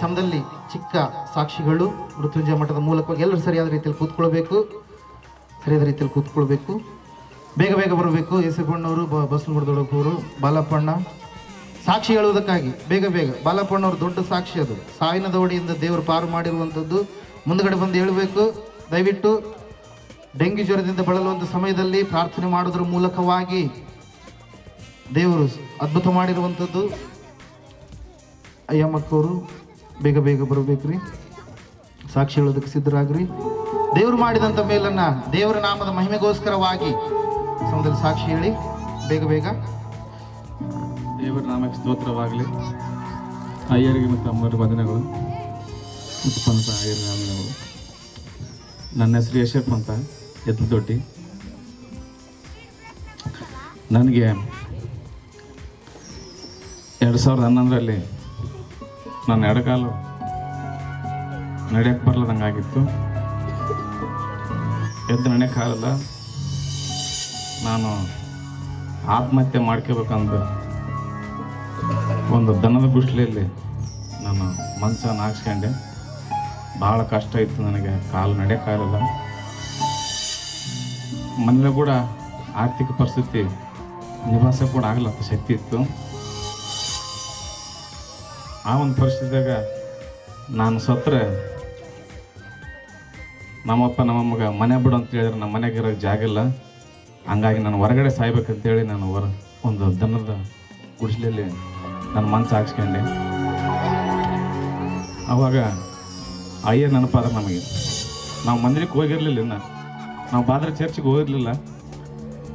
ಸಮಯದಲ್ಲಿ ಚಿಕ್ಕ ಸಾಕ್ಷಿಗಳು, ಮೃತ್ಯುಂಜಯ ಮಠದ ಮೂಲಕವಾಗಿ ಎಲ್ಲರೂ ಸರಿಯಾದ ರೀತಿಯಲ್ಲಿ ಕೂತ್ಕೊಳ್ಬೇಕು. ಸರಿಯಾದ ರೀತಿಯಲ್ಲಿ ಕೂತ್ಕೊಳ್ಬೇಕು. ಬೇಗ ಬೇಗ ಬರಬೇಕು. ಯೇಸಪ್ಪಣ್ಣವರು ಬ ಬಾಲಪ್ಪಣ್ಣ. ಸಾಕ್ಷಿ ಹೇಳುವುದಕ್ಕಾಗಿ ಬೇಗ ಬೇಗ. ಬಾಲಪ್ಪಣ್ಣವ್ರು ದೊಡ್ಡ ಸಾಕ್ಷಿ ಅದು. ಸಾವಿನ ದವಡಿಯಿಂದ ದೇವರು ಪಾರು ಮಾಡಿರುವಂಥದ್ದು ಮುಂದಗಡೆ ಬಂದು ಹೇಳಬೇಕು. ದಯವಿಟ್ಟು ಡೆಂಗ್ಯೂ ಜ್ವರದಿಂದ ಬಳಲುವಂಥ ಸಮಯದಲ್ಲಿ ಪ್ರಾರ್ಥನೆ ಮಾಡೋದ್ರ ಮೂಲಕವಾಗಿ ದೇವರು ಅದ್ಭುತ ಮಾಡಿರುವಂಥದ್ದು. ಅಯ್ಯಮ್ಮಕ್ಕವರು ಬೇಗ ಬೇಗ ಬರಬೇಕ್ರಿ. ಸಾಕ್ಷಿ ಹೇಳೋದಕ್ಕೆ ಸಿದ್ಧರಾಗ್ರಿ. ದೇವರು ಮಾಡಿದಂಥ ಮೇಲನ್ನು ದೇವರ ನಾಮದ ಮಹಿಮೆಗೋಸ್ಕರವಾಗಿ ಸಮಯದಲ್ಲಿ ಸಾಕ್ಷಿ ಹೇಳಿ, ಬೇಗ ಬೇಗ. ದೇವರ ನಾಮಕ್ಕೆ ಸ್ತೋತ್ರವಾಗಲಿ. ಅಯ್ಯರಿಗೆ ಮತ್ತು ಅಮ್ಮರ ಉತ್ಪಂತ ಅಯ್ಯರ ವಂದನೆಗಳು ನನ್ನ ಹೆಸರು ಯಶಪ್ ಅಂತ ಎತ್ತದೊಡ್ಡಿ ನನಗೆ ಎರಡು ಸಾವಿರದ ಹನ್ನೊಂದರಲ್ಲಿ ನನ್ನ ಎಡಗಾಲು ನಡೆಯಕ್ಕೆ ಬರ್ಲದಂಗಾಗಿತ್ತು. ಎದ್ದು ನಡೆಯಕ್ಕಾಗಲ್ಲ ನಾನು ಆತ್ಮಹತ್ಯೆ ಮಾಡ್ಕೋಬೇಕಂತ ಒಂದು ದನದ ಗುಷ್ಲಿಯಲ್ಲಿ ನಾನು ಮನಸ್ಸನ್ನು ಹಾಕ್ಸ್ಕೊಂಡೆ. ಭಾಳ ಕಷ್ಟ ಇತ್ತು ನನಗೆ. ಕಾಲು ನಡೆಯೋಕ್ಕಾಗಲ್ಲ ಮನೇಲೂ ಕೂಡ ಆರ್ಥಿಕ ಪರಿಸ್ಥಿತಿ, ನಿವಾಸ ಕೂಡ ಆಗಲ್ಲ ಶಕ್ತಿ ಇತ್ತು. ಆ ಒಂದು ಪರಿಸ್ಥಿತಿಯಾಗ ನಾನು ಸತ್ತರೆ, ನಮ್ಮಪ್ಪ ನಮ್ಮಮ್ಮಗ ಮನೆ ಬಿಡು ಅಂತ ಹೇಳಿದ್ರೆ ನಮ್ಮ ಮನೆಗೆ ಇರೋಕ್ಕೆ ಜಾಗ ಇಲ್ಲ. ಹಂಗಾಗಿ ನಾನು ಹೊರಗಡೆ ಸಾಯ್ಬೇಕಂತೇಳಿ ನಾನು ಹೊರ ಒಂದು ದನದ ಗುಡಿಸಲಲ್ಲಿ ನನ್ನ ಮನಸ್ಸು ಹಾಕ್ಸ್ಕೊಂಡೆ. ಆವಾಗ ಅಯ್ಯ ನೆನಪಾದ ನಮಗೆ, ನಾವು ಮಂದಿರಕ್ಕೆ ಹೋಗಿರಲಿಲ್ಲ ಇನ್ನು. ನಾವು ಬಾದ್ರ ಚರ್ಚಿಗೆ ಹೋಗಿರಲಿಲ್ಲ.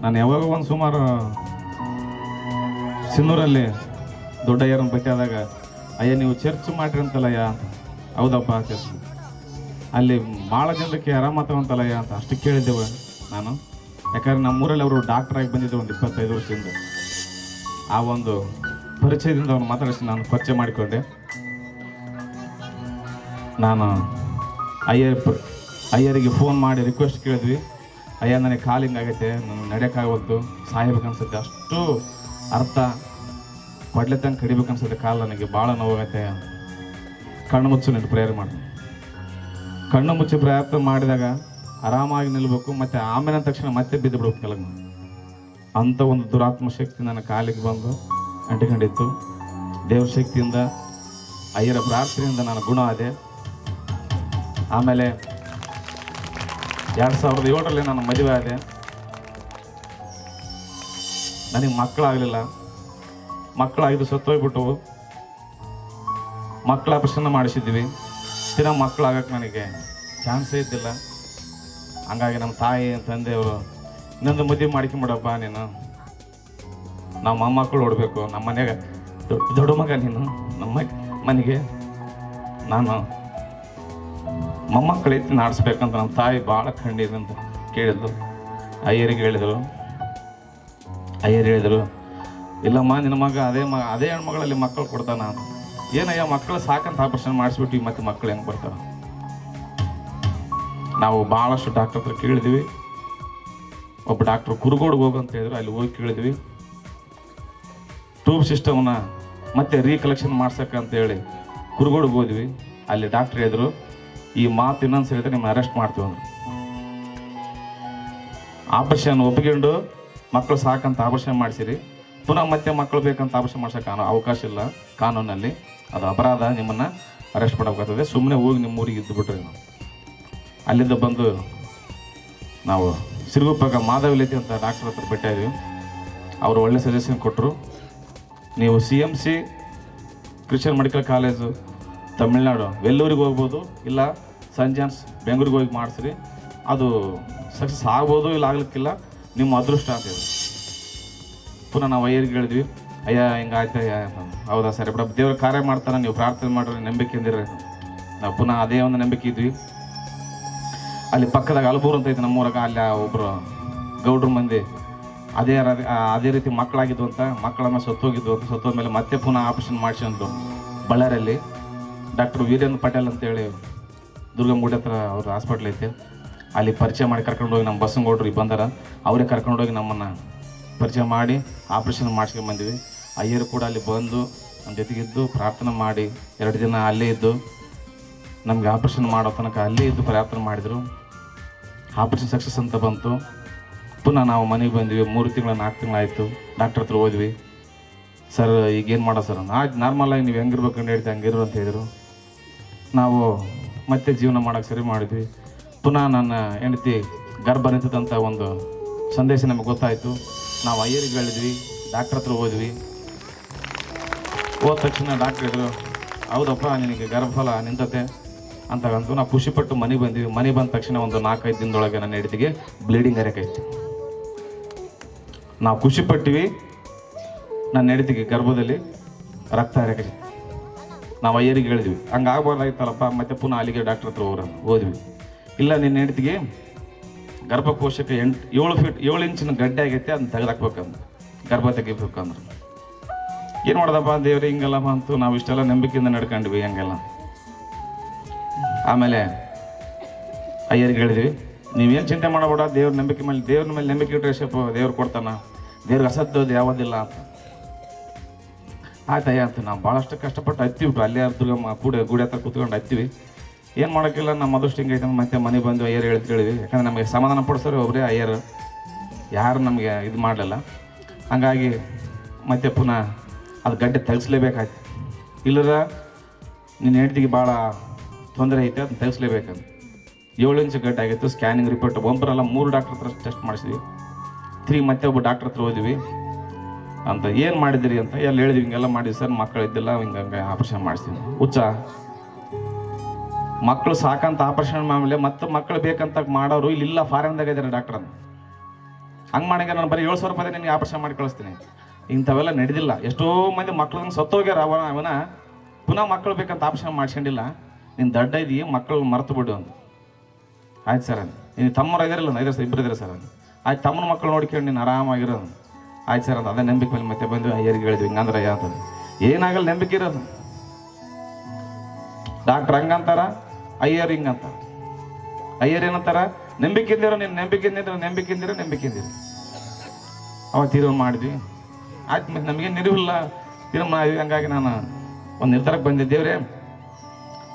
ನಾನು ಯಾವಾಗ ಒಂದು ಸುಮಾರು ಸಿನ್ನೂರಲ್ಲಿ ದೊಡ್ಡ ಅಯ್ಯರನ್ನ ಭೇಟಿಯಾದಾಗ ಅಯ್ಯ, ನೀವು ಚರ್ಚ್ ಮಾಡ್ರಿ ಹೌದಪ್ಪ, ಚರ್ಚ್. ಅಲ್ಲಿ ಭಾಳ ಜನಕ್ಕೆ ಆರಾಮಾತವಂತಲ್ಲಯ್ಯ ಅಂತ ಅಷ್ಟು ಕೇಳಿದ್ದೆವು ನಾನು. ಯಾಕಂದ್ರೆ ನಮ್ಮೂರಲ್ಲಿ ಅವರು ಡಾಕ್ಟರ್ ಆಗಿ ಬಂದಿದ್ದೆ ಒಂದು ಇಪ್ಪತ್ತೈದು ವರ್ಷದಿಂದ. ಆ ಒಂದು ಪರಿಚಯದಿಂದ ಅವ್ರು ಮಾತಾಡಿಸಿ ನಾನು ಪರಿಚಯ ಮಾಡಿಕೊಂಡೆ. ನಾನು ಅಯ್ಯರ್ ಅಯ್ಯರಿಗೆ ಫೋನ್ ಮಾಡಿ ರಿಕ್ವೆಸ್ಟ್ ಕೇಳಿದ್ವಿ. ಅಯ್ಯ, ನನಗೆ ಕಾಲಿಂಗ್ ಆಗೈತೆ ನನಗೆ ನಡೆಯೋಕ್ಕಾಗವಲ್ತು ಸಾಯಬೇಕನ್ಸುತ್ತೆ ಅಷ್ಟು ಅರ್ಥ. ಕೊಡ್ಲೆ ತಂಗೆ ಕಡಿಬೇಕು ಅನ್ಸುತ್ತೆ ಕಾಲು. ನನಗೆ ಭಾಳ ನೋವಾಗತ್ತೆ ಕಣ್ಣು ಮುಚ್ಚು ನೀನು ಪ್ರೇಯರ್ ಮಾಡಿ. ಕಣ್ಣು ಮುಚ್ಚಿ ಪ್ರಯತ್ನ ಮಾಡಿದಾಗ ಆರಾಮಾಗಿ ನಿಲ್ಬೇಕು, ಮತ್ತು ಆಮೇಲೆ ಅಂದ ತಕ್ಷಣ ಮತ್ತೆ ಬಿದ್ದು ಬಿಡ್ಬೇಕು ಕೆಳಗೆ ಅಂಥ ಒಂದು ದುರಾತ್ಮ ಶಕ್ತಿ ನನ್ನ ಕಾಲಿಗೆ ಬಂದು ಅಂಟಿಕೊಂಡಿತ್ತು. ದೇವ್ರ ಶಕ್ತಿಯಿಂದ, ಅಯ್ಯರ ಪ್ರಾರ್ಥನೆಯಿಂದ ನಾನು ಗುಣ ಆದೆ. ಆಮೇಲೆ ಎರಡು ಸಾವಿರದ ಏಳರಲ್ಲಿ ನಾನು ಮದುವೆ ಆದೆ. ನನಗೆ ಮಕ್ಕಳಾಗಲಿಲ್ಲ. ಮಕ್ಕಳಾಗಿದ್ದು ಸತ್ತೋಗ್ಬಿಟ್ಟವು. ಮಕ್ಕಳ ಆಪರೇಷನ್ ಮಾಡಿಸಿದ್ವಿ ತಿನ್ನ ಮಕ್ಕಳಾಗಕ್ಕೆ ನನಗೆ ಚಾನ್ಸೇ ಇದ್ದಿಲ್ಲ. ಹಂಗಾಗಿ ನಮ್ಮ ತಾಯಿ ತಂದೆಯವರು, ಇನ್ನೊಂದು ಮದುವೆ ಮಾಡ್ಕೊಂಬಿಡಪ್ಪ ನೀನು. ನಾವು ಮೊಮ್ಮಕ್ಕಳು ಓಡಬೇಕು ನಮ್ಮ ಮನೆಯಾಗ ದೊಡ್ಡ ದೊಡ್ಡ ಮಗ ನೀನು. ನಮ್ಮ ಮನೆಗೆ ನಾನು ಮೊಮ್ಮಕ್ಕಳು ಎತ್ತಿ ನಾಡಿಸ್ಬೇಕಂತ ನಮ್ಮ ತಾಯಿ ಭಾಳ ಖಂಡಿದಂತ ಕೇಳಿದ್ಲು. ಅಯ್ಯರಿಗೆ ಹೇಳಿದರು. ಅಯ್ಯರು ಹೇಳಿದರು ಇಲ್ಲಮ್ಮ, ನಿನ್ನ ಮಗ ಅದೇ ಮಗ ಅದೇ ಹೆಣ್ಮಗಳಲ್ಲಿ ಮಕ್ಕಳು ಕೊಡ್ತಾನ ಏನಯ್ಯ, ಮಕ್ಕಳು ಸಾಕಂತ ಆಪರೇಷನ್ ಮಾಡಿಸ್ಬಿಟ್ಟು ಮತ್ತೆ ಮಕ್ಕಳು ಹೆಂಗೆ ಬರ್ತಾರ? ನಾವು ಭಾಳಷ್ಟು ಡಾಕ್ಟರ್ ಹತ್ರ ಕೇಳಿದ್ವಿ. ಒಬ್ಬ ಡಾಕ್ಟರ್ ಕುರುಗೋಡ್ಗೆ ಹೋಗು ಅಂತ ಹೇಳಿದ್ರು, ಅಲ್ಲಿ ಹೋಗಿ ಕೇಳಿದ್ವಿ. ಟ್ಯೂಬ್ ಸಿಸ್ಟಮ್ನ ಮತ್ತೆ ರೀಕಲೆಕ್ಷನ್ ಮಾಡ್ಸಕ್ಕೆ ಅಂತ ಹೇಳಿ ಕುರುಗೋಡ್ಗೆ ಹೋದ್ವಿ. ಅಲ್ಲಿ ಡಾಕ್ಟ್ರ್ ಹೇಳಿದ್ರು, ಈ ಮಾತು ಇನ್ನೊಂದು ಸರಿ ನಿಮ್ಮ ಅರೆಸ್ಟ್ ಮಾಡ್ತೀವಿ ಅಂದ್ರು. ಆಪರೇಷನ್ ಒಪ್ಪಿಕೊಂಡು ಮಕ್ಕಳು ಸಾಕಂತ ಆಪರೇಷನ್ ಮಾಡಿಸಿರಿ. ಪುನಃ ಮತ್ತೆ ಮಕ್ಕಳು ಬೇಕಂತ ಆಪರೇಷನ್ ಮಾಡ್ಸೋಕೆ ಅವಕಾಶ ಇಲ್ಲ ಕಾನೂನಲ್ಲಿ. ಅದು ಅಪರಾಧ, ನಿಮ್ಮನ್ನು ಅರೆಸ್ಟ್ ಮಾಡಬೇಕಾಗ್ತದೆ. ಸುಮ್ಮನೆ ಹೋಗಿ ನಿಮ್ಮ ಊರಿಗೆ ಇದ್ದು ಬಿಟ್ರಿ ನಾವು ಅಲ್ಲಿಂದ ಬಂದು ನಾವು ಸಿರುಗುಪ್ಪಗ ಮಾಧವಲಿತಿ ಅಂತ ಡಾಕ್ಟರ್ ಹತ್ರ ಭೇಟಿಯಾದ್ವಿ ಅವರು ಒಳ್ಳೆ ಸಜೆಷನ್ ಕೊಟ್ಟರು ನೀವು C M C Christian medical college Tamil Nadu, ವೆಲ್ಲೂರಿಗೆ ಹೋಗ್ಬೋದು. ಇಲ್ಲ ಸೆಂಟ್ ಜಾನ್ಸ್ ಬೆಂಗಳೂರಿಗೆ ಹೋಗಿ ಮಾಡಿಸ್ರಿ. ಅದು ಸಕ್ಸಸ್ ಆಗ್ಬೋದು ಇಲ್ಲ ಆಗ್ಲಿಕ್ಕಿಲ್ಲ, ನಿಮ್ಮ ಅದೃಷ್ಟ ಅಂತ ಪುನಃ ನಾವು ಅಯ್ಯರಿಗೆ ಹೇಳಿದ್ವಿ, ಅಯ್ಯ ಹಿಂಗಾಯ್ತು ಅಯ್ಯ. ಹೌದಾ ಸರಿ? ಬಿಡ ದೇವ್ರ ಕಾರ್ಯ ಮಾಡ್ತಾನೆ, ನೀವು ಪ್ರಾರ್ಥನೆ ಮಾಡ್ರಿ ನಂಬಿಕೆಯಿಂದಿರ್ರಿ ನಾವು ಪುನಃ ಅದೇ ಒಂದು ನಂಬಿಕೆ ಇದ್ವಿ. ಅಲ್ಲಿ ಪಕ್ಕದಾಗ ಅಲಬೂರು ಅಂತ ಐತೆ ನಮ್ಮೂರಾಗ ಅಲ್ಲಿ ಒಬ್ಬರು ಗೌಡ್ರು ಮಂದಿ, ಅದೇ ಅದೇ ರೀತಿ ಮಕ್ಕಳಾಗಿದ್ವು ಅಂತ ಮಕ್ಕಳನ್ನ ಸತ್ತೋಗಿದ್ವು ಅಂತ ಸತ್ತೋದ್ಮೇಲೆ ಮತ್ತೆ ಪುನಃ ಆಪರೇಷನ್ ಮಾಡಿಸಿದ್ರು ಬಳ್ಳಾರಿಯಲ್ಲಿ ಡಾಕ್ಟರ್ ವೀರೇಂದ್ರ ಪಟೇಲ್ ಅಂತೇಳಿ ದುರ್ಗಂಗುಡಿ ಹತ್ರ ಅವ್ರ ಹಾಸ್ಪಿಟ್ಲ್ ಐತೆ. ಅಲ್ಲಿ ಪರಿಚಯ ಮಾಡಿ ಕರ್ಕೊಂಡೋಗಿ ನಮ್ಮ ಬಸ್ಸಂಗೌಡ್ರು ಈಗ ಬಂದಾರ, ಅವರೇ ಕರ್ಕೊಂಡೋಗಿ ನಮ್ಮನ್ನು ಪರಿಚಯ ಮಾಡಿ ಆಪ್ರೇಷನ್ ಮಾಡಿಸ್ಕೊಂಡು ಬಂದ್ವಿ. ಅಯ್ಯರು ಕೂಡ ಅಲ್ಲಿ ಬಂದು ನಮ್ಮ ಜೊತೆಗಿದ್ದು ಪ್ರಾರ್ಥನೆ ಮಾಡಿ, ಎರಡು ದಿನ ಅಲ್ಲೇ ಇದ್ದು, ನಮಗೆ ಆಪ್ರೇಷನ್ ಮಾಡೋ ತನಕ ಅಲ್ಲೇ ಇದ್ದು ಪ್ರಾರ್ಥನೆ ಮಾಡಿದರು. ಆಪ್ರೇಷನ್ ಸಕ್ಸಸ್ ಅಂತ ಬಂತು. ಪುನಃ ನಾವು ಮನೆಗೆ ಬಂದ್ವಿ. ಮೂರು ತಿಂಗಳ, ನಾಲ್ಕು ತಿಂಗಳಾಯಿತು ಡಾಕ್ಟರ್ ಹತ್ರ ಹೋದ್ವಿ. ಸರ್ ಈಗೇನು ಮಾಡೋ ಸರ್? ಆಯ್ತು ನಾರ್ಮಲಾಗಿ ನೀವು ಹೆಂಗಿರ್ಬೇಕು ಅಂತ ಹೇಳ್ತೀವಿ ಹಂಗಿರು ಅಂತ ಹೇಳಿದರು. ನಾವು ಮತ್ತೆ ಜೀವನ ಮಾಡೋಕ್ಕೆ ಸರಿ ಮಾಡಿದ್ವಿ. ಪುನಃ ನನ್ನ ಹೆಂಡತಿ ಗರ್ಭ ನಿಂತದಂಥ ಒಂದು ಸಂದೇಶ ನಮಗೆ ಗೊತ್ತಾಯಿತು. ನಾವು ಅಯ್ಯರಿಗೆ ಹೇಳಿದ್ವಿ ಡಾಕ್ಟ್ರ್ ಹತ್ರ ಹೋದ್ವಿ. ಹೋದ ತಕ್ಷಣ ಡಾಕ್ಟ್ರ್ ಇದ್ರು ಹೌದಪ್ಪ, ನಿನಗೆ ಗರ್ಭಫಲ ನಿಂತತೆ ಅಂತ ಅಂದ್ಕೊಂಡು ನಾವು ಖುಷಿಪಟ್ಟು ಮನೆಗೆ ಬಂದ್ವಿ. ಮನೆ ಬಂದ ತಕ್ಷಣ ಒಂದು ನಾಲ್ಕೈದು ದಿನದೊಳಗೆ ನನ್ನ ಹೆಂಡತಿಗೆ ಬ್ಲೀಡಿಂಗ್ ಹರಿಯಕೈತಿ ನಾವು ಖುಷಿಪಟ್ಟಿವಿ. ನನ್ನ ಹೆಂಡತಿಗೆ ಗರ್ಭದಲ್ಲಿ ರಕ್ತ ಹರಿಯಕೈತಿ ನಾವು ಅಯ್ಯರಿಗೆ ಹೇಳಿದ್ವಿ. ಹಂಗೆ ಆಗ್ಬಾರ್ದಾಗಿತ್ತಲ್ಲಪ್ಪ ಮತ್ತೆ ಪುನಃ ಅಲ್ಲಿಗೆ ಡಾಕ್ಟ್ರ್ ಹತ್ರ ಹೋಗ್ರ ಹೋದ್ವಿ. ಇಲ್ಲ, ನಿನ್ನ ಹೆಂಡತಿಗೆ ಗರ್ಭಕೋಶಕ್ಕೆ ಎಂಟು, ಏಳು ಫೀಟ್ ಏಳು ಇಂಚಿನ ಗಡ್ಡೆ ಆಗೈತೆ, ಅದನ್ನ ತೆಗೆದಾಕ್ಬೇಕಂದ್ರೆ. ಗರ್ಭ ತೆಗಿಬೇಕಂದ್ರೆ ಏನು ಮಾಡ್ದಪ್ಪ ದೇವ್ರಿ ಹಿಂಗೆಲ್ಲ ಬಂತು ನಾವು ಇಷ್ಟೆಲ್ಲ ನಂಬಿಕೆಯಿಂದ ನಡ್ಕೊಂಡ್ವಿ, ಹಂಗೆಲ್ಲ. ಆಮೇಲೆ, ಅಯ್ಯರಿಗೆ ಹೇಳಿದ್ವಿ, ನೀವೇನು ಚಿಂತೆ ಮಾಡಬೇಡ, ದೇವ್ರ ನಂಬಿಕೆ ಮೇಲೆ, ದೇವ್ರ ಮೇಲೆ ನಂಬಿಕೆ ಇಟ್ಟರೆ ಸ್ವಲ್ಪ ದೇವ್ರು ಕೊಡ್ತಾನ. ದೇವ್ರಿಗೆ ಅಸತ್ತೋದು ಯಾವುದಿಲ್ಲ ಅಂತ. ಆಯ್ತಯ್ಯ ಅಂತ ನಾವು ಭಾಳಷ್ಟು ಕಷ್ಟಪಟ್ಟು ಹತ್ತಿವಿ ಅಲ್ಲೇ ದುರ್ಗಮ್ಮ ಕೂಡ, ಗುಡಿ ಹತ್ರ ಕೂತ್ಕೊಂಡು ಹತ್ತೀವಿ. ಏನು ಮಾಡೋಕ್ಕಿಲ್ಲ, ನಮ್ಮ ಅದಷ್ಟು ಹಿಂಗೈತೆ ಮತ್ತೆ ಮನೆಗೆ ಬಂದು ಅಯ್ಯರ್ ಹೇಳ್ತ ಹೇಳಿವಿ ಯಾಕಂದ್ರೆ ನಮಗೆ ಸಮಾಧಾನ ಪಡಿಸೋರು ಒಬ್ಬರೇ ಅಯ್ಯರ್. ಯಾರು ನಮಗೆ ಇದು ಮಾಡಲಿಲ್ಲ. ಹಂಗಾಗಿ ಮತ್ತೆ ಪುನಃ ಅದು ಗಡ್ಡೆ ತೆಗಿಸ್ಲೇಬೇಕಾಯ್ತು. ಇಲ್ಲರ, ನಿನ್ನ ಹೆಂಡತಿಗೆ ಭಾಳ ತೊಂದರೆ ಐತೆ, ಅದನ್ನ ತೆಗಿಸ್ಲೇಬೇಕಂತ. ಏಳು ಇಂಚು ಗಡ್ಡೆ ಆಗಿತ್ತು ಸ್ಕ್ಯಾನಿಂಗ್ ರಿಪೋರ್ಟ್ ಒಬ್ಬರಲ್ಲ ಮೂರು ಡಾಕ್ಟ್ರ್ ಹತ್ರ ಟೆಸ್ಟ್ ಮಾಡಿಸಿದ್ವಿ. ತ್ರೀ ಮತ್ತೆ ಒಬ್ಬ ಡಾಕ್ಟ್ರ್ ಹತ್ರ ಹೋದ್ವಿ. ಅಂತ, ಏನು ಮಾಡಿದಿರಿ ಅಂತ ಎಲ್ಲ ಹೇಳಿದ್ವಿ. ಹಿಂಗೆಲ್ಲ ಮಾಡಿದ್ವಿ ಸರ್ ಮಕ್ಕಳಿದ್ದಿಲ್ಲ ಹಿಂಗೆ ಹಂಗೆ ಆಪ್ರೇಷನ್ ಮಾಡಿಸ್ತೀವಿ. ಹುಚ್ಚ. ಮಕ್ಕಳು ಸಾಕಂತ ಆಪರೇಷನ್ ಆಮೇಲೆ ಮತ್ತೆ ಮಕ್ಕಳು ಬೇಕಂತ ಮಾಡೋರು ಇಲ್ಲಿ ಇಲ್ಲ ಫಾರಿನ್ದಾಗ ಇದ್ದಾರೆ ಡಾಕ್ಟರ್ ಅಂತ. ಹಂಗೆ ಮಾಡಿಗೆ ನಾನು ಬರೀ ಏಳು ಸಾವಿರ ರೂಪಾಯಿ ನಿನಗೆ ಆಪರೇಷನ್ ಮಾಡಿ ಕಳಿಸ್ತೀನಿ. ಇಂಥವೆಲ್ಲ ನಡೆದಿಲ್ಲ. ಎಷ್ಟೋ ಮಂದಿ ಮಕ್ಕಳನ್ನ ಸತ್ತೋಗ್ಯಾರ, ಅವನ ಅವನ. ಪುನಃ ಮಕ್ಕಳು ಬೇಕಂತ ಆಪರೇಷನ್ ಮಾಡ್ಕೊಂಡಿಲ್ಲ ನೀನು ದಡ್ಡ ಇದೀ ಮಕ್ಕಳು ಮರ್ತು ಬಿಡು ಅಂತ. ಆಯ್ತು ಸರ್ ಅಂತ. ನೀನು ತಮ್ಮರು ಇದಾರಲ್ಲ ಐದು ಸರ್ ಇಬ್ಬರು ಇದ್ದಾರೆ ಸರ್ ಆಯ್ತು ತಮ್ಮನ ಮಕ್ಕಳು ನೋಡ್ಕೊಂಡು ನೀನು ಆರಾಮಾಗಿರೋದು ಆಯ್ತು ಸರ್ ಅಂತ. ಅದೇ ನಂಬಿಕೆ ಮೇಲೆ ಮತ್ತೆ ಬಂದು ಅಯ್ಯರಿಗೆ ಹೇಳಿದ್ವಿ? ಹಿಂಗಂದ್ರೆ ಅಂತ ಏನಾಗಲ್ಲ ನಂಬಿಕೆ ಇರೋದು. ಡಾಕ್ಟ್ರ್ ಹಂಗಂತಾರ? ಅಯ್ಯರ್ ಅಂತ. ಅಯ್ಯರ್ ಏನಂತಾರ? ನಂಬಿಕೆಂದಿರೋ ನೀನು ನಂಬಿಕೆಂದಿರೋ ನಂಬಿಕೆಂದಿರೋ ನಂಬಿಕೆಂದಿರೋ ಅವಾಗ ತೀರ್ಮಾನ ಮಾಡಿದ್ವಿ. ಆಯ್ತು ಮತ್ತೆ ನಮಗೆ ನಿಲುವಿಲ್ಲ. ತೀರ್ಮಾನ ಹಂಗಾಗಿ ನಾನು ಒಂದು ನಿರ್ಧಾರಕ್ಕೆ ಬಂದೆ. ದೇವ್ರೆ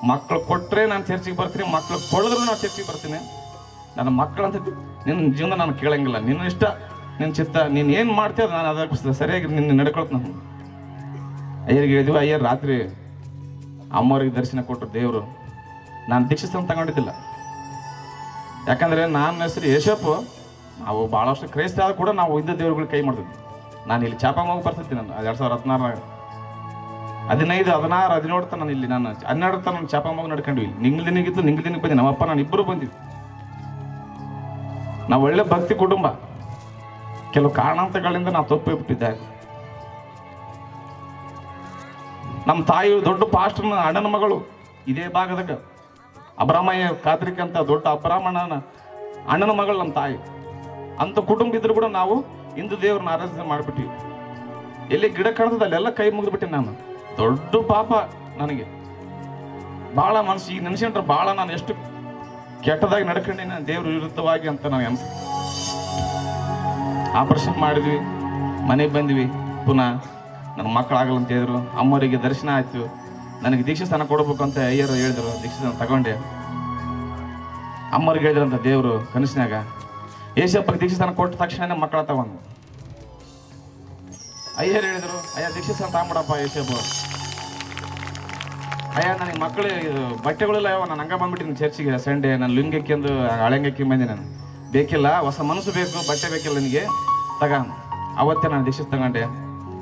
ಮಕ್ಕಳು ಕೊಟ್ಟರೆ ನಾನು ಚರ್ಚಿಗೆ ಬರ್ತೀನಿ ಮಕ್ಕಳು ಕೊಡಿದ್ರು ನಾನು ಚರ್ಚಿಗೆ ಬರ್ತೀನಿ. ನನ್ನ ಮಕ್ಕಳಂತ ನಿನ್ನ ಜೀವನ ನಾನು ಕೇಳಂಗಿಲ್ಲ. ನಿನ್ನ ಇಷ್ಟ ನಿನ್ನ ಚಿತ್ತ, ನೀನು ಏನು ಮಾಡ್ತೀಯ ನಾನು ಅದಕ್ಕೆ ಸರಿಯಾಗಿ ನಿನ್ನ ನಡ್ಕೊಳ್ತು ನಾನು. ಅಯ್ಯರಿಗೆ ಹೇಳಿದ್ವಿ, ಅಯ್ಯರ್, ರಾತ್ರಿ ಅಮ್ಮವ್ರಿಗೆ ದರ್ಶನ ಕೊಟ್ಟರು ದೇವರು. ನಾನು ದೀಕ್ಷಿಸ್ತೇನೆ ತಗೊಂಡಿದ್ದಿಲ್ಲ. ಯಾಕಂದ್ರೆ ನನ್ನ ಹೆಸರು ಯಶಪ್ಪು ನಾವು ಭಾಳಷ್ಟು ಕ್ರೈಸ್ತ ಕೂಡ ನಾವು ಇದ್ದ ದೇವ್ರುಗಳು ಕೈ ಮಾಡ್ತಿದ್ವಿ ನಾನು ಇಲ್ಲಿ ಚಾಪಂಗ ಬರ್ತಿದ್ದೆ ನಾನು, ಎರಡು ಸಾವಿರದ ಹದಿನಾರರಾಗ ಹದಿನೈದು, ಹದಿನಾರು, ಹದಿನೇಳು ತನ ನಾನು ಇಲ್ಲಿ, ನಾನು ಹನ್ನೆರಡು ತನ ನಾನು ಮಗು ನಡ್ಕೊಂಡ್ವಿ ನಿಂಗ್ ದಿನಗಿತ್ತು ನಿಂಗ್ ದಿನಕ್ಕೆ ಬಂದಿ ನಮ್ಮಪ್ಪ ನಾನು ಇಬ್ಬರು ಬಂದಿದ್ವಿ ನಾವು ಒಳ್ಳೆ ಭಕ್ತಿ ಕುಟುಂಬ. ಕೆಲವು ಕಾರಣಾಂತಗಳಿಂದ ನಾವು ತಪ್ಪು ಬಿಟ್ಟಿದ್ದೆ ನಮ್ಮ ತಾಯಿ, ದೊಡ್ಡ ಪಾಸ್ಟರ್ನ ಅಣ್ಣನ ಮಗಳು, ಇದೇ ಭಾಗದಾಗ. ಅಬ್ರಾಮಯ್ಯ ಅಂತ ದೊಡ್ಡ ಅಬ್ರಾಹ್ಮಣನ ಅಣ್ಣನ ಮಗಳು ನಮ್ಮ ತಾಯಿ. ಅಂತ ಕುಟುಂಬ ಇದ್ರು ಕೂಡ ನಾವು ಹಿಂದೂ ದೇವ್ರನ್ನ ಆರಾಧನೆ ಮಾಡಿಬಿಟ್ಟಿವಿ. ಎಲ್ಲಿ ಗಿಡ ಕಾಣ್ತದ ಅಲ್ಲೆಲ್ಲ ಕೈ ಮುಗಿದ್ಬಿಟ್ಟೆ ನಾನು. ದೊಡ್ಡ ಪಾಪ ನನಗೆ. ಭಾಳ ಮನಸ್ಸು ಈಗ ನೆನೆಸ್ಕೊಂಡ್ರೆ ಭಾಳ ನಾನು ಎಷ್ಟು ಕೆಟ್ಟದಾಗಿ ನಡ್ಕೊಂಡಿನ ದೇವ್ರ ವಿರುದ್ಧವಾಗಿ ಅಂತ ನಾವು ಅನ್ಸುತ್ತೆ ಆಪರೇಷನ್ ಮಾಡಿದ್ವಿ, ಮನೆಗೆ ಬಂದ್ವಿ. ಪುನಃ ನನ್ನ ಮಕ್ಕಳಾಗಲ್ಲ ಅಂತ ಹೇಳಿದ್ರು. ಅಮ್ಮವರಿಗೆ ದರ್ಶನ ಆಯ್ತು. ನನಗೆ ದೀಕ್ಷೆ ಸ್ಥಾನ ಕೊಡಬೇಕು ಅಂತ ಅಯ್ಯರು ಹೇಳಿದ್ರು. ದೀಕ್ಷೆ ಸ್ಥಾನ ತಗೊಂಡೆ. ಅಮ್ಮವ್ರಿಗೆ ಹೇಳಿದ್ರಂತ ದೇವರು ಕನಸಿನಾಗ. ಏಸಪ್ಪಗೆ ದೀಕ್ಷೆ ಕೊಟ್ಟ ತಕ್ಷಣ ಮಕ್ಕಳ ತಗೊಂಡು ಅಯ್ಯರು ಹೇಳಿದ್ರು, ಅಯ್ಯ, ದೀಕ್ಷಿತನ ತಗೊಂಬಿಡಪ್ಪ ಏಸಪ್ಪ ಅಯ್ಯ, ನನಗೆ ಮಕ್ಕಳು ಬಟ್ಟೆಗಳಿಲ್ಲ ಯಾವ, ನಾನು ಹಂಗ ಬಂದ್ಬಿಟ್ಟಿನಿ ಚರ್ಚಿಗೆ, ಸಂಡೆ, ನಾನು ಲಿಂಗಕ್ಕೆಂದು ಹಳೆಂಗಕ್ಕೆ ಬಂದೆ ನಾನು. ಬೇಕಿಲ್ಲ, ಹೊಸ ಮನಸ್ಸು ಬೇಕು, ಬಟ್ಟೆ ಬೇಕಿಲ್ಲ ನನಗೆ, ತಗ ಅವತ್ತೇ ನಾನು ದೀಕ್ಷೆ ತಗೊಂಡೆ.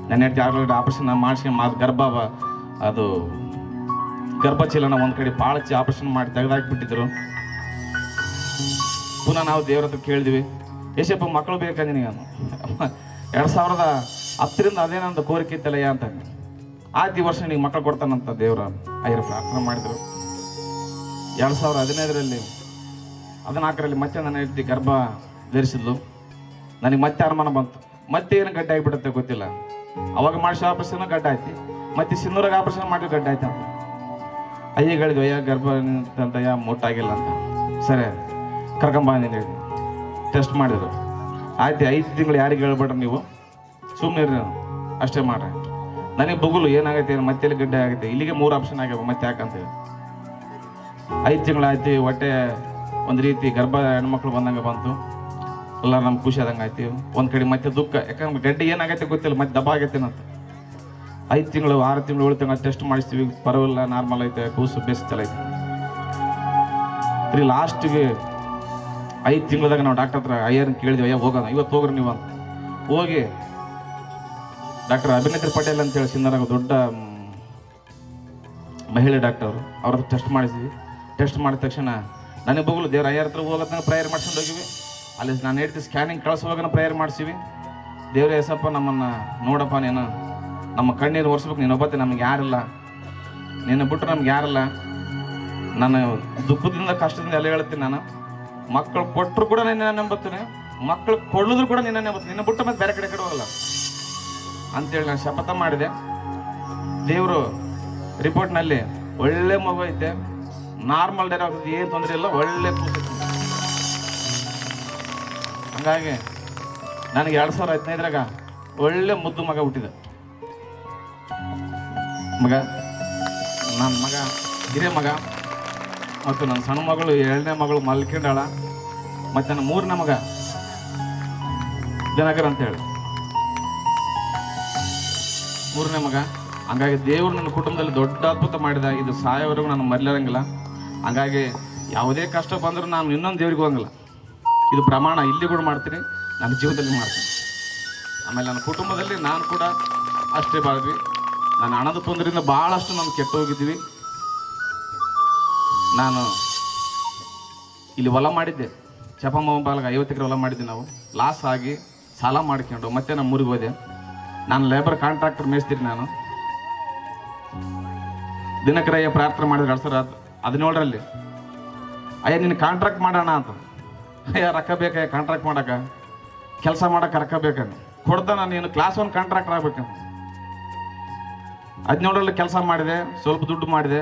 ನನ್ನ ಹೆಂಡತಿ ಆಲ್ರೆಡಿ ಆಪರೇಷನ್ ಮಾಡಿಸಿ ಮಾ ಗರ್ಭ, ಅದು ಗರ್ಭಚೀಲನ ಒಂದು ಕಡೆ, ಪಾಳಚಿ ಆಪರೇಷನ್ ಮಾಡಿ ತೆಗೆದಾಕ್ಬಿಟ್ಟಿದ್ರು. ಪುನಃ ನಾವು ದೇವ್ರ ಹತ್ರ ಕೇಳಿದ್ವಿ ಯಶಪ್ಪ ಮಕ್ಕಳು ಬೇಕಾ ನಿನಗೆ? ಎರಡು ಸಾವಿರದ ಹತ್ತರಿಂದ ಅದೇನಂತ ಕೋರಿಕೆ ಇತ್ತಲ್ಲಯ್ಯ ಅಂತ ಈ ವರ್ಷ ನಿನಗೆ ಮಕ್ಕಳು ಕೊಡ್ತಾನಂತ ದೇವ್ರ ಅಯ್ಯರ ಪ್ರಾರ್ಥನೆ ಮಾಡಿದರು. ಎರಡು ಸಾವಿರದ ಹದಿನೈದರಲ್ಲಿ ಹದಿನಾಲ್ಕರಲ್ಲಿ ಮತ್ತೆ ನನ್ನ ಹೆಂಡತಿ ಗರ್ಭ ಧರಿಸಿದ್ಲು. ನನಗೆ ಮತ್ತೆ ಅನುಮಾನ ಬಂತು. ಮತ್ತೆ ಏನು ಗಡ್ಡೆ ಆಗಿಬಿಡುತ್ತೆ ಗೊತ್ತಿಲ್ಲ. ಅವಾಗ ಮಾಡಿಸಿ ಆಪರೇಷನ್ ಗಡ್ಡ ಆಯ್ತು. ಮತ್ತೆ ಸಿನ್ನೂರಾಗ ಆಪರೇಷನ್ ಮಾಡಿ ಗಡ್ಡ ಆಯ್ತು ಅಂತ. ಅಯ್ಯ, ಹೇಳಿದ್ವಿ, ಅಯ್ಯ, ಗರ್ಭ ನಿಂತಂತಯ್ಯ ಮುಟ್ಟಾಗಿಲ್ಲ ಅಂತ. ಸರಿ ಕರ್ಕೊಂಬಂದಿನಿ ಟೆಸ್ಟ್ ಮಾಡಿದ್ರು. ಆಯ್ತು, ಐದು ತಿಂಗಳು ಯಾರಿಗೆ ಹೇಳ್ಬೇಡ್ರಿ ನೀವು. ಸುಮ್ಮನೆ ಅಷ್ಟೇ ಮಾಡ್ರಿ. ನನಗೆ ಬುಗುಲು ಏನಾಗೈತೆ, ಏನು ಮತ್ತೆ ಗಡ್ಡೆ ಆಗೈತೆ ಇಲ್ಲಿಗೆ ಮೂರು ಆಪ್ಷನ್ ಆಗ್ಯಾವ, ಮತ್ತೆ ಯಾಕಂತೇಳಿ ಐದು ತಿಂಗಳಾಯ್ತು ಹೊಟ್ಟೆ ಒಂದು ರೀತಿ ಗರ್ಭ ಹೆಣ್ಮಕ್ಳು ಬಂದಂಗೆ ಬಂತು. ಎಲ್ಲ ನಮ್ಗೆ ಖುಷಿ ಆದಂಗೆ ಆಯ್ತು. ಒಂದು ಕಡೆ ಮತ್ತೆ ದುಃಖ. ಯಾಕಂದ್ರೆ ಗಡ್ಡೆ ಏನಾಗೈತೆ ಗೊತ್ತಿಲ್ಲ, ಮತ್ತೆ ದಬ್ಬ ಅಂತ ಐದು ತಿಂಗಳು, ಆರು ತಿಂಗಳು, ಏಳು ತಿಂಗಳು ಟೆಸ್ಟ್ ಮಾಡಿಸ್ತೀವಿ. ಪರವಾಗಿಲ್ಲ ನಾರ್ಮಲ್ ಐತೆ, ಕೂಸು, ಬೇಸ್ ಚಲೈತೆ ಐತೆ. ಲಾಸ್ಟಿಗೆ ಐದು ತಿಂಗಳದಾಗ ನಾವು ಡಾಕ್ಟರ್ ಹತ್ರ ಅಯ್ಯರ್ ಕೇಳಿದ್ವಿ, ಅಯ್ಯ, ಹೋಗೋಣ ಇವತ್ತು ಹೋಗ್ರಿ ನೀವು ಅಂತ. ಹೋಗಿ ಡಾಕ್ಟರ್ ಅಭಿನೇತ್ರಿ ಪಟೇಲ್ ಅಂತೇಳಿ ಸಿಂಧನಾಗ ದೊಡ್ಡ ಮಹಿಳೆ ಡಾಕ್ಟರ್ ಅವರು. ಹತ್ರ ಟೆಸ್ಟ್ ಮಾಡಿಸಿವಿ ಟೆಸ್ಟ್ ಮಾಡಿದ ತಕ್ಷಣ, ನನಗೆ ಬಗ್ಲು ದೇವ್ರ ಅಯ್ಯರ್ ಹತ್ರ ಹೋಗೋದಂಗೆ ಪ್ರೇಯರ್ ಮಾಡ್ಸ್ಕೊಂಡು ಹೋಗಿವಿ. ಅಲ್ಲಿ ನಾನು ಹೇಳ್ತೀನಿ ಸ್ಕ್ಯಾನಿಂಗ್ ಕಳಿಸುವಾಗ ಪ್ರೇಯರ್ ಮಾಡಿಸಿವಿ. ದೇವ್ರ ಎಸಪ್ಪ ನಮ್ಮನ್ನು ನೋಡಪ್ಪ ನೀನು. ನಮ್ಮ ಕಣ್ಣೀರು ಒರೆಸ್ಬೇಕು, ನೀನು ಒಬ್ಬತ್ತೆ, ನಮ್ಗೆ ಯಾರಿಲ್ಲ. ನಿನ್ನ ಬಿಟ್ಟರೆ ನಮ್ಗೆ ಯಾರಿಲ್ಲ. ನಾನು ದುಃಖದಿಂದ, ಕಷ್ಟದಿಂದ ಎಲ್ಲ ಹೇಳ್ತೀನಿ ನಾನು. ಮಕ್ಕಳು ಕೊಟ್ಟರು ಕೂಡ ನಿನ್ನ ನಂಬುತ್ತೇನೆ ಮಕ್ಕಳು ಕೊಳ್ಳಿದ್ರು ಕೂಡ ನಿನ್ನ ನಂಬುತ್ತೆ ನಿನ್ನ ಬಿಟ್ಟು ಮತ್ತೆ ಬೇರೆ ಕಡೆ ಕಡೆ ಹೋಗಲ್ಲ. ಅಂತೇಳಿ ನಾನು ಶಪಥ ಮಾಡಿದೆ. ದೇವರು ರಿಪೋರ್ಟ್ನಲ್ಲಿ ಒಳ್ಳೆ ಮಗು ಐತೆ. ನಾರ್ಮಲ್ ಡೇರ್ ಆಗುತ್ತೆ ಏನು ತೊಂದರೆ ಇಲ್ಲ, ಒಳ್ಳೆ ಐತೆ. ಹಂಗಾಗಿ ನನಗೆ ಎರಡು ಸಾವಿರ ಹದಿನೈದರಾಗ ಒಳ್ಳೆ ಮುದ್ದು ಮಗ ಹುಟ್ಟಿದ. ಮಗ ನನ್ನ ಮಗ, ಹಿರಿಯ ಮಗ. ಮತ್ತು ನನ್ನ ಸಣ್ಣ ಮಗಳು ಎರಡನೇ ಮಗಳು ಮಲ್ಕೊಂಡಾಳ ಮತ್ತು ನನ್ನ ಮೂರನೇ ಮಗ ದಿನಕರ್ ಅಂತ ಹೇಳಿ. ಮೂರನೇ ಮಗ, ಹಂಗಾಗಿ ದೇವರು ನನ್ನ ಕುಟುಂಬದಲ್ಲಿ ದೊಡ್ಡ ಅದ್ಭುತ ಮಾಡಿದ. ಇದು ಸಾಯವರೆಗೂ ನಾನು ಮರ್ಲಿರಂಗಿಲ್ಲ ಹಂಗಾಗಿ ಯಾವುದೇ ಕಷ್ಟ ಬಂದರೂ ನಾನು ಇನ್ನೊಂದು ದೇವ್ರಿಗೆ ಹೋಗಂಗಿಲ್ಲ. ಇದು ಪ್ರಮಾಣ ಇಲ್ಲಿ ಕೂಡ ಮಾಡ್ತೀನಿ, ನನ್ನ ಜೀವನದಲ್ಲಿ ಮಾಡ್ತೀನಿ. ಆಮೇಲೆ ನನ್ನ ಕುಟುಂಬದಲ್ಲಿ ನಾನು ಕೂಡ ಅಷ್ಟೇ ಬಾಳ್ವಿ ನನ್ನ ಹಣದ ತೊಂದರೆಯಿಂದ ಭಾಳಷ್ಟು ನಾನು ಕೆಟ್ಟು ಹೋಗಿದ್ದೀವಿ ನಾನು ಇಲ್ಲಿ ಹೊಲ ಮಾಡಿದ್ದೆ. ಚಪಮ್ಮ ಬಾಲಕ ಐವತ್ತು ಎಕರೆ ಹೊಲ ಮಾಡಿದ್ದೆ ನಾವು. ಲಾಸ್ ಆಗಿ ಸಾಲ ಮಾಡ್ಕೊಂಡು ಮತ್ತೆ ನಮ್ಮ ಊರಿಗೆ ಹೋದೆ. ನಾನು ಲೇಬರ್ ಕಾಂಟ್ರಾಕ್ಟರ್ ಮೇಯಿಸ್ತೀನಿ ನಾನು. ದಿನಕರಯ್ಯ ಪ್ರಾರ್ಥನೆ ಮಾಡಿದ್ರೆ ಎರಡು ಸಾವಿರ ಹದಿನೇಳರಲ್ಲಿ. ಅಯ್ಯ ನಿನ್ನ ಕಾಂಟ್ರಾಕ್ಟ್ ಮಾಡೋಣ ಅಂತ. ಅಯ್ಯ, ರೊಕ್ಕ ಬೇಕಯ್ಯ ಕಾಂಟ್ರಾಕ್ಟ್ ಮಾಡಕ ಕೆಲಸ ಮಾಡಕ್ಕೆ ರೊಕ್ಕ ಬೇಕಂತ ನಾನು, ನೀನು ಕ್ಲಾಸ್ ಒನ್ ಕಾಂಟ್ರಾಕ್ಟರ್ ಆಗ್ಬೇಕಂತ ಹದಿನೇಳರಲ್ಲಿ ಕೆಲಸ ಮಾಡಿದೆ, ಸ್ವಲ್ಪ ದುಡ್ಡು ಮಾಡಿದೆ.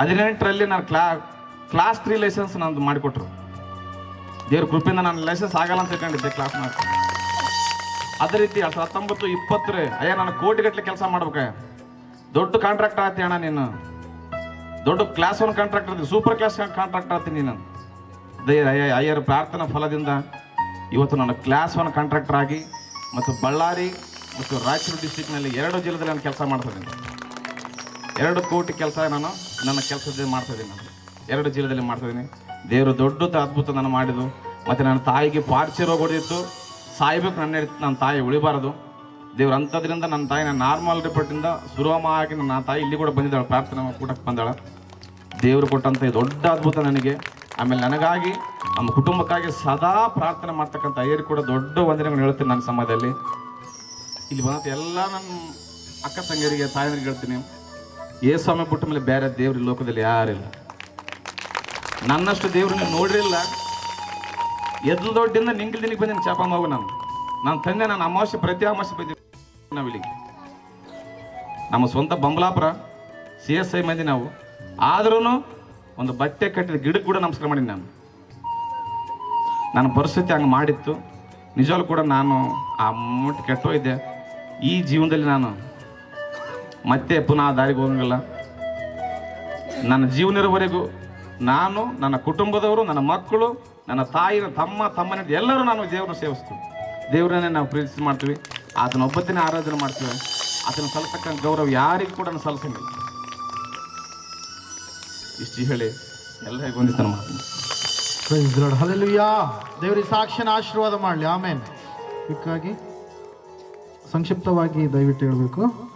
ಹದಿನೆಂಟರಲ್ಲಿ ನಾನು ಕ್ಲಾ ಕ್ಲಾಸ್ ತ್ರೀ ಲೈಸೆನ್ಸ್ ನಂದು ಮಾಡಿಕೊಟ್ರು. ದೇವ್ರ ಕೃಪೆಯಿಂದ ನಾನು ಲೈಸೆನ್ಸ್ ಆಗಲ್ಲ ಅಂತ ತಿಳ್ಕೊಂಡಿದ್ದೆ ಕ್ಲಾಸ್ ನಾಲ್ಕು ಅದೇ ರೀತಿ ಎರಡು ಸಾವಿರದ ಹತ್ತೊಂಬತ್ತು ಇಪ್ಪತ್ತರೇ, ಅಯ್ಯ, ನಾನು ಕೋಟಿಗಟ್ಟಲೆ ಕೆಲಸ ಮಾಡ್ಬೇಕ? ದೊಡ್ಡ ಕಾಂಟ್ರಾಕ್ಟ್ ಆತಿ ಅಣ್ಣ ನೀನು. ದೊಡ್ಡ ಕ್ಲಾಸ್ ಒನ್ ಕಾಂಟ್ರಾಕ್ಟ್ ಆತಿ ಸೂಪರ್ ಕ್ಲಾಸ್ ಕಾಂಟ್ರಾಕ್ಟ್ ಆಗ್ತೀನಿ ನೀನು. ಅಯ್ಯ- ಅಯ್ಯರ ಪ್ರಾರ್ಥನಾ ಫಲದಿಂದ ಇವತ್ತು ನಾನು ಕ್ಲಾಸ್ ಒನ್ ಕಾಂಟ್ರಾಕ್ಟರ್ ಆಗಿ ಮತ್ತು ಬಳ್ಳಾರಿ ಮತ್ತು ರಾಯಚೂರು ಡಿಸ್ಟಿಕ್ನಲ್ಲಿ ಎರಡು ಜಿಲ್ಲೆದಲ್ಲಿ ನಾನು ಕೆಲಸ ಮಾಡ್ತಾ ಇದ್ದೀನಿ. ಎರಡು ಕೋಟಿ ಕೆಲಸ ನಾನು ನನ್ನ ಕೆಲಸದಲ್ಲಿ ಮಾಡ್ತಾ ಇದ್ದೀನಿ ನಾನು. ಎರಡು ಜಿಲ್ಲೆದಲ್ಲಿ ಮಾಡ್ತಾ ಇದ್ದೀನಿ. ದೇವರು ದೊಡ್ಡ ಅದ್ಭುತ ನಾನು ಮಾಡಿದ್ದು. ಮತ್ತು ನನ್ನ ತಾಯಿಗೆ ಪಾರ್ಚಿ ರೋಗ ಹೊಡೆದಿತ್ತು. ಸಾಯ್ಬೇಕು ನನ್ನ ನನ್ನ ತಾಯಿ ಉಳಿಬಾರದು. ದೇವ್ರ ಅಂಥದ್ರಿಂದ ನನ್ನ ತಾಯಿ ನಾನು ನಾರ್ಮಲ್ ರಿಪೋರ್ಟಿಂದ ಸುರಮ ಆಗಿ ನನ್ನ ತಾಯಿ ಇಲ್ಲಿ ಕೂಡ ಬಂದಿದ್ದಾಳೆ. ಪ್ರಾರ್ಥನೆ ಕೂಟಕ್ಕೆ ಬಂದಾಳೆ. ದೇವರು ಕೊಟ್ಟಂಥ ದೊಡ್ಡ ಅದ್ಭುತ ನನಗೆ. ಆಮೇಲೆ ನನಗಾಗಿ, ನಮ್ಮ ಕುಟುಂಬಕ್ಕಾಗಿ ಸದಾ ಪ್ರಾರ್ಥನೆ ಮಾಡ್ತಕ್ಕಂಥ ಅಯ್ಯರು ಕೂಡ ದೊಡ್ಡ ವಂದನೆಗಳು ಹೇಳ್ತೀನಿ ನನ್ನ ಸಮಾಜದಲ್ಲಿ. ಇಲ್ಲಿ ಬಂದಂಥ ಎಲ್ಲ ನನ್ನ ಅಕ್ಕ ತಂಗಿಯರಿಗೆ ತಾಯಿಯರಿಗೆ ಹೇಳ್ತೀನಿ. ಏ ಸ್ವಾಮಿ ಬಿಟ್ಟ ಮೇಲೆ ಬೇರೆ ದೇವ್ರ ಲೋಕದಲ್ಲಿ ಯಾರಿಲ್ಲ. ನನ್ನಷ್ಟು ದೇವ್ರನ್ನ ನೀವು ನೋಡಿರಿಲ್ಲ. ಎದ್ಲು ದೊಡ್ಡಿಂದ ನಿಂಗಿಲ್ ದಿನಕ್ಕೆ ಬಂದಿನ ಚಾಪ ಮಗು ನಾನು. ನನ್ನ ತಂದೆ ನಾನು ಅಮಾವಾಸ್ಯೆ, ಪ್ರತಿ ಅಮಾವಾಸ್ಯೆ ಬಂದಿದ್ದೀವಿ ನಾವು ಇಲ್ಲಿಗೆ. ನಮ್ಮ ಸ್ವಂತ ಬಂಬಲಾಪುರ, ಸಿ ಎಸ್ ಐ ಮಂದಿ ನಾವು. ಆದ್ರೂ ಒಂದು ಬಟ್ಟೆ ಕಟ್ಟಿದ ಗಿಡಕ್ಕೆ ಕೂಡ ನಮಸ್ಕಾರ ಮಾಡೀನಿ ನಾನು. ನನ್ನ ಪರಿಸ್ಥಿತಿ ಹಂಗೆ ಮಾಡಿತ್ತು. ನಿಜವಾಗ್ಲೂ ಕೂಡ ನಾನು ಆ ಮುಟ್ಟು ಕೆಟ್ಟೋಗಿದ್ದೆ ಈ ಜೀವನದಲ್ಲಿ ನಾನು ಮತ್ತೆ ಪುನಃ ದಾರಿಗೆ ಹೋಗಂಗಿಲ್ಲ. ನನ್ನ ಜೀವನ ಇರುವವರೆಗೂ ನಾನು, ನನ್ನ ಕುಟುಂಬದವರು, ನನ್ನ ಮಕ್ಕಳು, ನನ್ನ ತಾಯಿನ ತಮ್ಮ ತಮ್ಮನ ಎಲ್ಲರೂ ನಾನು ದೇವರನ್ನು ಸೇವಿಸ್ತೀವಿ. ದೇವರನ್ನೇ ನಾವು ಪ್ರೀತಿ ಮಾಡ್ತೀವಿ. ಆತನ ಒಬ್ಬತ್ತಿನ ಆರಾಧನೆ ಮಾಡ್ತೀವಿ. ಆತನ ಸಲ್ತಕ್ಕಂಥ ಗೌರವ ಯಾರಿಗೂ ಕೂಡ ನಾನು ಸಲ್ಲಿಸಂಗಿಲ್ಲ ಇಷ್ಟು ಹೇಳಿ ಎಲ್ಲರಿಗೂ ಒಂದಿಸ್ತಾನೆ ಮಾಡ್ತೀನಿ. ದೇವರಿಗೆ ಸಾಕ್ಷಿನ ಆಶೀರ್ವಾದ ಮಾಡಲಿ. ಆಮೇಲೆ ಸಂಕ್ಷಿಪ್ತವಾಗಿ ದಯವಿಟ್ಟು ಹೇಳಬೇಕು.